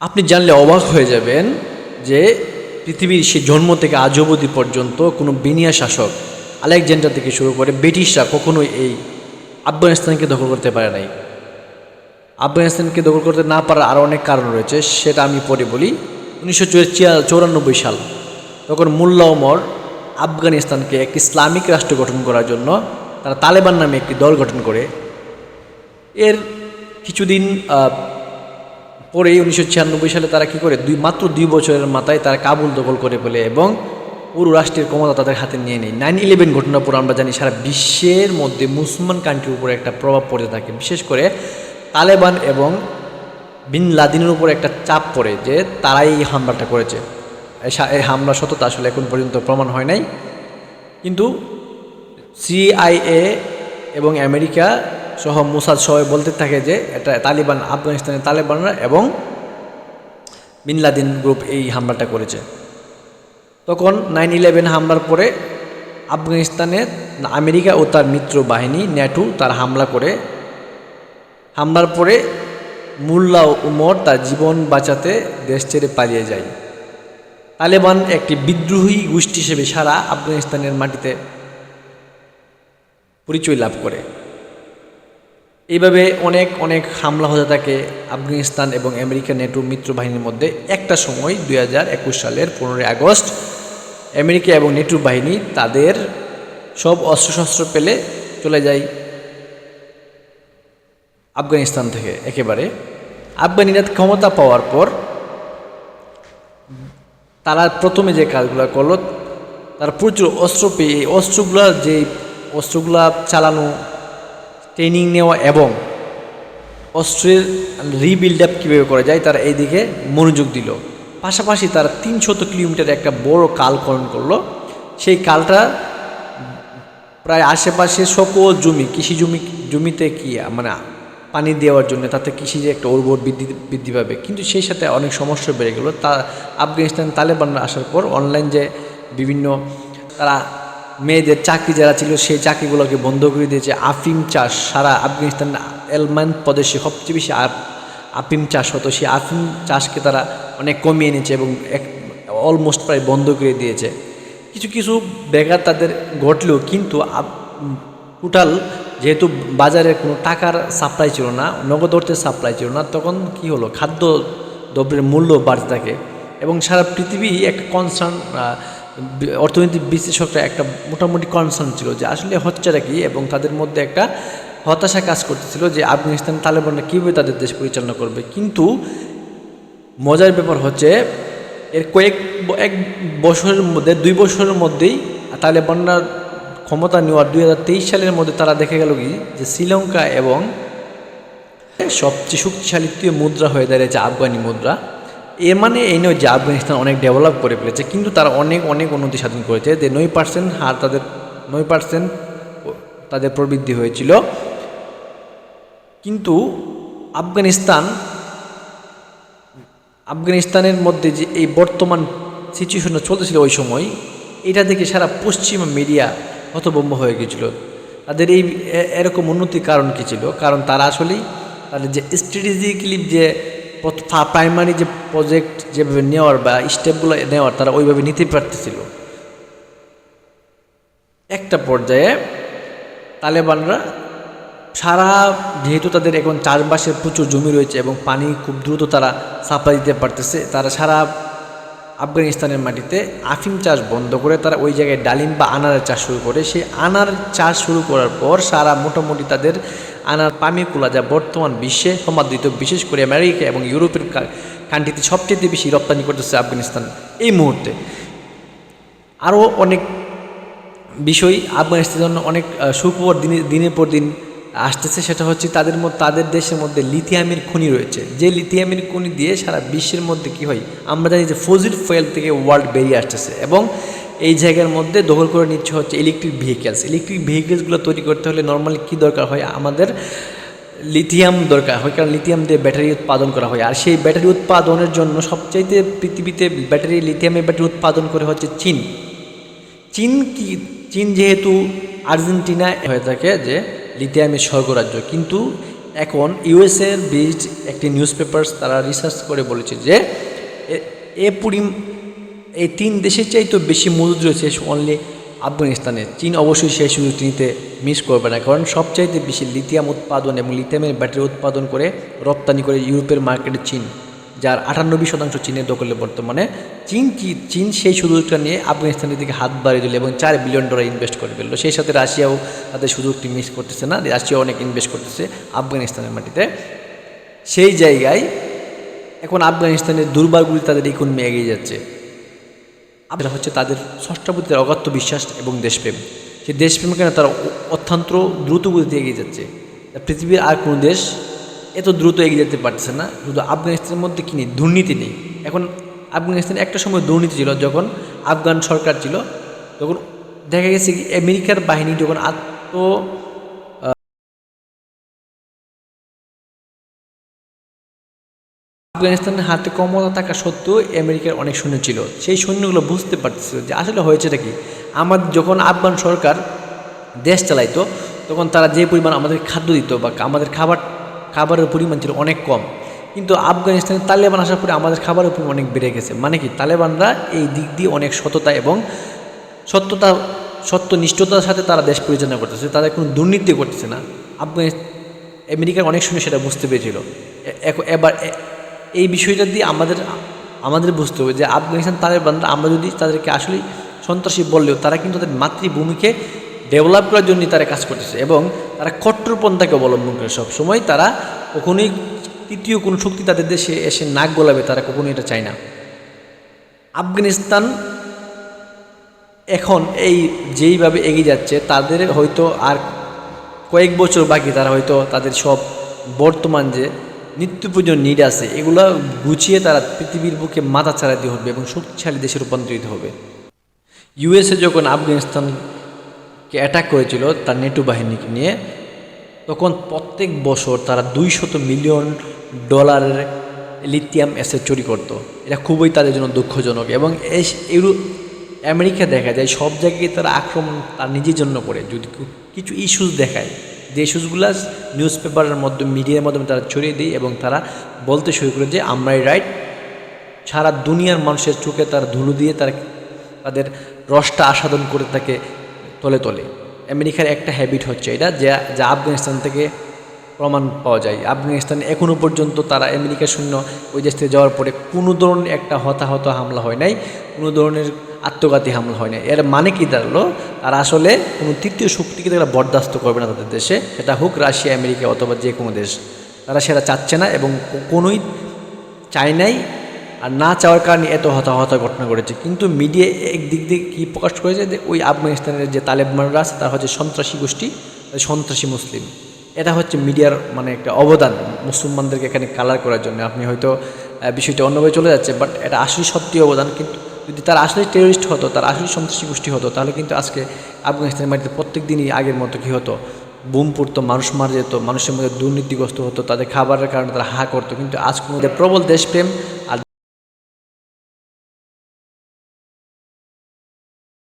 আপনি জানলে অবাক হয়ে যাবেন যে পৃথিবীর সে জন্ম থেকে আজ অবধি পর্যন্ত কোনো বেনিয়া শাসক আলেকজান্ডার থেকে শুরু করে ব্রিটিশরা কখনোই এই আফগানিস্তানকে দখল করতে পারে নাই। আফগানিস্তানকে দখল করতে না পারার আরও অনেক কারণ রয়েছে, সেটা আমি পরে বলি। উনিশশো চৌরানব্বই সাল, তখন মোল্লা ওমর আফগানিস্তানকে একটি ইসলামিক রাষ্ট্র গঠন করার জন্য তারা তালেবান নামে একটি দল গঠন করে। এর কিছুদিন পরেই উনিশশো ছিয়ানব্বই সালে তারা কি করে? দুই, মাত্র দুই বছরের মাথায় তারা কাবুল দখল করে ফেলে এবং পুরো রাষ্ট্রের ক্ষমতা তাদের হাতে নিয়ে নেয়। নাইন ইলেভেন ঘটনার পর আমরা জানি সারা বিশ্বের মধ্যে মুসলমান কান্ট্রির উপরে একটা প্রভাব পড়তে থাকে। বিশেষ করে তালেবান এবং বিন লাদিনের উপর একটা চাপ পড়ে যে তারাই এই হামলাটা করেছে। এই এই হামলা সততা আসলে এখন পর্যন্ত প্রমাণ হয় নাই। কিন্তু সিআইএ এবং আমেরিকা সহ মোসাদ সবাই বলতে থাকে যে এটা তালিবান আফগানিস্তানের তালেবানরা এবং বিন লাদিন গ্রুপ এই হামলাটা করেছে। তখন নাইন ইলেভেন হামলার পরে আফগানিস্তানে আমেরিকা ও তার মিত্র বাহিনী, ন্যাটু, তার হামলা করে। হামলার পরে মুল্লা উমর তার জীবন বাঁচাতে দেশ ছেড়ে পালিয়ে যায়। তালেবান একটি বিদ্রোহী গোষ্ঠী হিসেবে সারা আফগানিস্তানের মাটিতে পরিচয় লাভ করে। এইভাবে অনেক অনেক হামলা হতে থাকে আফগানিস্তান এবং আমেরিকা নেটো মিত্র বাহিনীর মধ্যে। একটা সময়, দুই হাজার একুশ সালের পনেরোই আগস্ট, আমেরিকা এবং নেটো বাহিনী তাদের সব অস্ত্রশস্ত্র পেলে চলে যায় আফগানিস্তান থেকে একেবারে। আফগানিরা ক্ষমতা পাওয়ার পর তারা প্রথমে যে কাজগুলো করল, তারা প্রচুর অস্ত্র পেয়ে অস্ত্রগুলা, যে অস্ত্রগুলা চালানো ট্রেনিং নেওয়া এবং অস্ত্রের রিবিল্ড আপ কীভাবে করা যায়, তারা এইদিকে মনোযোগ দিল। পাশাপাশি তারা তিনশত কিলোমিটার একটা বড় কাল খনন করল। সেই কালটা প্রায় আশেপাশে সকল জমি, কৃষি জমি, জমিতে কি মানে পানি দেওয়ার জন্য তাতে কৃষিজে একটা উর্বর বৃদ্ধি বৃদ্ধি পাবে। কিন্তু সেই সাথে অনেক সমস্যা বেড়ে গেলো। তা আফগানিস্তান তালেবানরা আসার পর অনলাইন যে বিভিন্ন তারা মেয়েদের চাকরি যারা ছিল, সেই চাকরিগুলোকে বন্ধ করে দিয়েছে। আফিম চাষ সারা আফগানিস্তান এলমান প্রদেশে সবচেয়ে বেশি আফিম চাষ হতো। সেই আফিম চাষকে তারা অনেক কমিয়ে এনেছে এবং এক অলমোস্ট প্রায় বন্ধ করে দিয়েছে। কিছু কিছু বেকার তাদের ঘটলেও কিন্তু টোটাল যেহেতু বাজারে কোনো টাকার সাপ্লাই ছিল না, নগদ অর্থের সাপ্লাই ছিল না, তখন কি হলো? খাদ্য দ্রব্যের মূল্য বাড়তে থাকে এবং সারা পৃথিবী একটা কনসার্ন অর্থনৈতিক বিশ্লেষকরা একটা মোটামুটি কনসার্ন ছিল যে আসলে হচ্ছেটা কি এবং তাদের মধ্যে একটা হতাশা কাজ করতেছিল যে আফগানিস্তান তালেবানরা কীভাবে তাদের দেশ পরিচালনা করবে। কিন্তু মজার ব্যাপার হচ্ছে এর কয়েক এক বছরের মধ্যে, দুই বছরের মধ্যেই তালেবানরা ক্ষমতা নেওয়ার দুই হাজার তেইশ সালের মধ্যে তারা দেখে গেল কি? যে শ্রীলঙ্কা এবং সবচেয়ে শক্তিশালী মুদ্রা হয়ে দাঁড়িয়েছে আফগানি মুদ্রা। এর মানে এই নয় যে আফগানিস্তান অনেক ডেভেলপ করে ফেলেছে, কিন্তু তারা অনেক অনেক উন্নতি সাধন করেছে। যে নয় পার্সেন্ট হার তাদের, নয় পার্সেন্ট তাদের প্রবৃদ্ধি হয়েছিল। কিন্তু আফগানিস্তান, আফগানিস্তানের মধ্যে যে এই বর্তমান সিচুয়েশনটা চলতেছিল ওই সময়, এটা দেখে সারা পশ্চিমা মিডিয়া হতভম্ব হয়ে গেছিল। তাদের এই এরকম উন্নতির কারণ কী ছিল? কারণ তারা আসলেই তাদের যে স্ট্র্যাটেজিক্যালি যে প্রাইমারি যে প্রজেক্ট যেভাবে নেওয়ার বা স্টেপগুলো নেওয়ার তারা ওইভাবে নিতে পারতেছিল। একটা পর্যায়ে তালেবানরা সারা, যেহেতু তাদের এখন চাষবাসের প্রচুর জমি রয়েছে এবং পানি খুব দ্রুত তারা সাপ্লাই দিতে পারতেছে, তারা সারা আফগানিস্তানের মাটিতে আফিম চাষ বন্ধ করে তারা ওই জায়গায় ডালিম বা আনারের চাষ শুরু করে। সেই আনার চাষ শুরু করার পর সারা মোটামুটি তাদের আনার পামিকুলা যা বর্তমান বিশ্বে সমাদৃত বিশেষ করে আমেরিকা এবং ইউরোপের কান্ট্রিতে সবচেয়ে বেশি রপ্তানি করতেছে আফগানিস্তান। এই মুহূর্তে আরও অনেক বিষয় আফগানিস্তানের জন্য অনেক সুখবর দিনে, দিনের পর দিন আসতেছে, সেটা হচ্ছে তাদের মধ্যে তাদের দেশের মধ্যে লিথিয়ামের খনি রয়েছে। যে লিথিয়ামের খনি দিয়ে সারা বিশ্বের মধ্যে কি হয়? আমরা জানি যে ফজিল ফয়েল থেকে ওয়ার্ল্ড বেরিয়ে আসতেছে এবং এই জায়গার মধ্যে দখল করে নিচ্ছে হচ্ছে ইলেকট্রিক ভেহিকেলস ইলেকট্রিক ভেহিকেলসগুলো তৈরি করতে হলে নর্মালি কী দরকার হয়? আমাদের লিথিয়াম দরকার হয়, কারণ লিথিয়াম দিয়ে ব্যাটারি উৎপাদন করা হয়। আর সেই ব্যাটারি উৎপাদনের জন্য সবচাইতে পৃথিবীতে ব্যাটারি লিথিয়ামের ব্যাটারি উৎপাদন করে হচ্ছে চীন। চীন কি, চীন যেহেতু আর্জেন্টিনা হয়ে থাকে যে লিথিয়ামের স্বর্গরাজ্য। কিন্তু এখন ইউএসএর বেসড একটি নিউজ পেপার্স তারা রিসার্চ করে বলেছে যে এ পরিম এই তিন দেশের চাইতে বেশি মজুদ রয়েছে অনলি আফগানিস্তানে। চীন অবশ্যই সেই সুযোগটি নিতে মিস করবে না, কারণ সবচাইতে বেশি লিথিয়াম উৎপাদন এবং লিথিয়ামের ব্যাটারি উৎপাদন করে রপ্তানি করে ইউরোপের মার্কেটে চীন, যার আটানব্বই শতাংশ চীনের দখলে বর্তমানে। চীন কি, চীন সেই সুযোগটা নিয়ে আফগানিস্তানের দিকে হাত বাড়িয়ে দিল এবং চার বিলিয়ন ডলার ইনভেস্ট করে ফেলল। সেই সাথে রাশিয়াও তাদের সুযোগটি মিস করতেছে না, রাশিয়া অনেক ইনভেস্ট করতেছে আফগানিস্তানের মাটিতে। সেই জায়গায় এখন আফগানিস্তানের দুর্বারগুলি তাদের ইকোনমি এগিয়ে যাচ্ছে। এটা হচ্ছে তাদের ষষ্ঠাপতির অগাত্য বিশ্বাস এবং দেশপ্রেম। সেই দেশপ্রেমের কারণে তারা অত্যন্ত দ্রুত গতিতে এগিয়ে যাচ্ছে। পৃথিবীর আর কোনো দেশ এত দ্রুত এগিয়ে যেতে পারছে না। শুধু আফগানিস্তানের মধ্যে কি নেই? দুর্নীতি নেই। এখন আফগানিস্তানে একটা সময় দুর্নীতি ছিল, যখন আফগান সরকার ছিল, তখন দেখা গেছে কি, আমেরিকার বাহিনী যখন আত্ম আফগানিস্তানের হাতে ক্ষমতা থাকা সত্ত্বেও আমেরিকার অনেক সৈন্য ছিল। সেই সৈন্যগুলো বুঝতে পারতেছিল যে আসলে হয়েছেটা কি। আমাদের যখন আফগান সরকার দেশ চালাইতো, তখন তারা যে পরিমাণ আমাদের খাদ্য দিত বা আমাদের খাবার, খাবারের পরিমাণ ছিল অনেক কম। কিন্তু আফগানিস্তানে তালেবান আসার পরে আমাদের খাবারের পরিমাণ অনেক বেড়ে গেছে। মানে কি? তালেবানরা এই দিক দিয়ে অনেক সততা এবং সত্যতা, সত্যনিষ্ঠতার সাথে তারা দেশ পরিচালনা করতেছে। তাদের কোনো দুর্নীতি করতেছে না। আফগানিস্তান আমেরিকার অনেক সময় সেটা বুঝতে পেরেছিল। এবার এই বিষয়টা দিয়ে আমাদের আমাদের বুঝতে হবে যে আফগানিস্তান তালেবানরা আমরা যদি তাদেরকে আসলে সন্ত্রাসী বললেও তারা কিন্তু তাদের মাতৃভূমিকে ডেভেলপ করার জন্যই তারা কাজ করতেছে এবং তারা কট্টরপন্থাকে অবলম্বন করে সবসময় তারা কখনোই তৃতীয় কোনো শক্তি তাদের দেশে এসে নাক গলাবে, তারা কখনোই এটা চায় না। আফগানিস্তান এখন এই যেইভাবে এগিয়ে যাচ্ছে, তাদের হয়তো আর কয়েক বছর বাকি তারা হয়তো তাদের সব বর্তমান যে নিত্য প্রয়োজন নিড আছে, এগুলো গুছিয়ে তারা পৃথিবীর বুকে মাথা চালাতে হবে এবং শক্তিশালী দেশে রূপান্তরিত হবে। ইউএসএ যখন আফগানিস্তানকে অ্যাটাক করেছিল তার নেটো বাহিনীকে নিয়ে, তখন প্রত্যেক বছর তারা দুইশত মিলিয়ন ডলারের লিথিয়াম অ্যাসেট চুরি করত। এটা খুবই তাদের জন্য দুঃখজনক এবং ইউরো আমেরিকা দেখা যায় সব জায়গায় তারা আক্রমণ তার নিজের জন্য করে। যদি কিছু ইস্যুস দেখায় যে ইস্যুসগুলো নিউজ পেপারের মাধ্যমে, মিডিয়ার মাধ্যমে তারা ছড়িয়ে দেয় এবং তারা বলতে শুরু করে যে, আমরাই রাইট। সারা দুনিয়ার মানুষের চোখে তার ধুলো দিয়ে তার, তাদের রসটা আস্বাদন করে তাকে তলে তলে। আমেরিকার একটা হ্যাবিট হচ্ছে এটা, যা যা আফগানিস্তান থেকে প্রমাণ পাওয়া যায়। আফগানিস্তানে এখনও পর্যন্ত তারা আমেরিকা সৈন্য ওই দেশ থেকে যাওয়ার পরে কোনো ধরনের একটা হতাহত হামলা হয় নাই, কোনো ধরনের আত্মঘাতী হামলা হয় নাই। এর মানে কি দাঁড়াল? তারা আসলে কোনো তৃতীয় শক্তিকে তারা বরদাস্ত করবে না তাদের দেশে। সেটা হোক রাশিয়া, আমেরিকা অথবা যে কোনো দেশ। তারা সেটা চাচ্ছে না এবং কোনোই চায় নাই আর না চাওয়ার কারণে এত হতাহত ঘটনা ঘটেছে। কিন্তু মিডিয়া একদিক দিয়ে কী প্রকাশ করেছে যে ওই আফগানিস্তানের যে তালেবানরা আছে, তারা হচ্ছে সন্ত্রাসী গোষ্ঠী, সন্ত্রাসী মুসলিম। এটা হচ্ছে মিডিয়ার মানে একটা অবদান মুসলমানদেরকে এখানে কালার করার জন্য। আপনি হয়তো বিষয়টা অন্যভাবে চলে যাচ্ছে বাট এটা আসলে সত্যি অবদান। কিন্তু যদি তার আসলে টেরোরিস্ট হতো, তার আসলে সন্ত্রাসী গোষ্ঠী হতো, তাহলে কিন্তু আজকে আফগানিস্তানের মাটিতে প্রত্যেক দিনই আগের মতো কী হতো? বুম পড়তো, মানুষ মারা যেত, মানুষের মধ্যে দুর্নীতিগ্রস্ত হতো, তাদের খাবারের কারণে তারা হা করতো। কিন্তু আজ কোনো প্রবল দেশপ্রেম আর